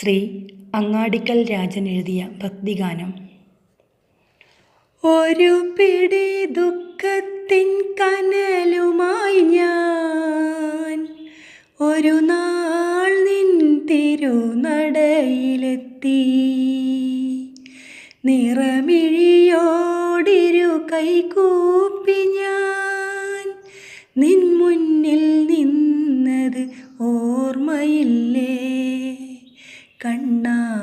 ശ്രീ അങ്ങാടിക്കൽ രാജൻ എഴുതിയ ഭക്തിഗാനം. ഒരു പിടി ദുഃഖത്തിൻ കനലുമായി ഞാൻ ഒരു നാൾ നിൻ തിരുനടയിലെത്തി. നിറമിഴിയോടിരു കൈകൂപ്പി ഞാൻ കണ്ണാ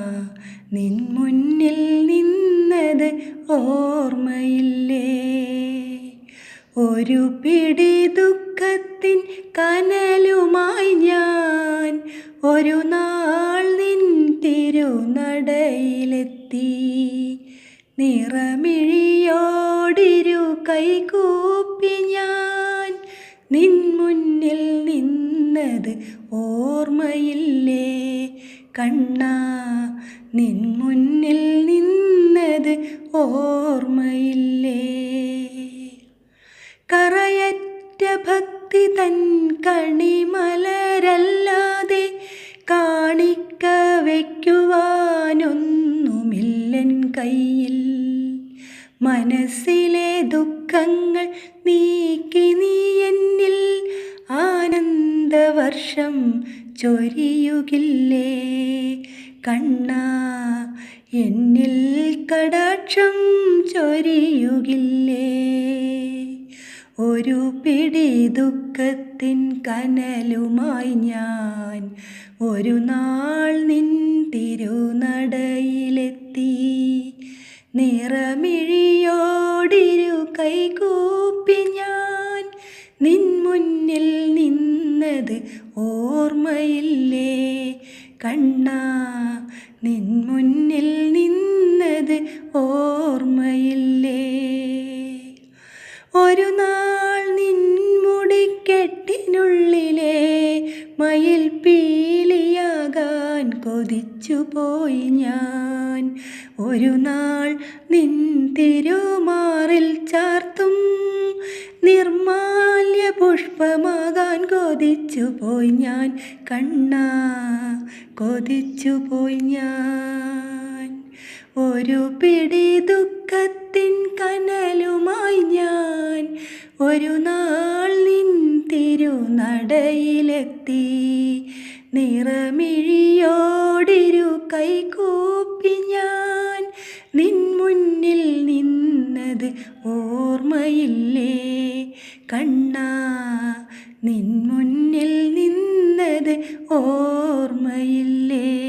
നിൻ മുന്നിൽ നിന്നത് ഓർമ്മയില്ലേ? ഒരു പിടി ദുഃഖത്തിൻ കനലുമായി ഞാൻ ഒരു നാൾ നിൻ തിരുനടയിലെത്തി. നിറമിഴിയോടിരു കൈകൂപ്പി ഞാൻ നിൻ മുന്നിൽ നിന്നത് ഓർമ്മയില്ലേ? കണ്ണാ നിൻ മുന്നിൽ നിന്നത് ഓർമ്മയില്ലേ? കറയറ്റ ഭക്തി തൻ കണിമലരല്ലാതെ കാണിക്ക വയ്ക്കുവാനൊന്നുമില്ലൻ കയ്യിൽ. മനസ്സിലെ ദുഃഖങ്ങൾ നീക്കി നീ എന്നിൽ ആനന്ദവർഷം ചൊരിയുകില്ലേ? കണ്ണ എന്നിൽ കടാക്ഷം ചൊരിയുകില്ലേ? ഒരു പിടി ദുഃഖത്തിൻ കനലുമായി ഞാൻ ഒരു നാൾ നിൻ തിരുനടയിലെത്തി. നിറമിഴിയോടിരു കൈകൂപ്പി ഞാൻ നിൻ മുന്നിൽ നിന്നത് ഓർമ്മയില്ലേ? കണ്ണാ നിൻ മുന്നിൽ നിന്നത് ഓർമ്മയില്ലേ? ഒരു നാൾ നിൻ മുടിക്കെട്ടിനുള്ളിലെ മയിൽ പീലിയാകാൻ കൊതിച്ചു പോയി ഞാൻ. ഒരു നാൾ നിൻ തിരുമാറിൽ ചാർത്തും നിർമാല്യ പുഷ്പമാകാൻ കൊതിച്ചു പോയി ഞാൻ കണ്ണാ കൊതിച്ചു പോയി ഞാൻ. ഒരു പിടി ദുഃഖത്തിൻ കനലുമായി ഞാൻ ഒരു നാൾ നിൻ തിരുനടയിലെത്തി. നിറമിഴിയോടിരു കൈകൂപ്പി ഞാൻ നിൻ മുന്നിൽ നിന്നത് ഓർമ്മയില്ലേ? കണ്ണാ നിൻ മുന്നിൽ നിന്നത് ഓർമ്മയില്ലേ?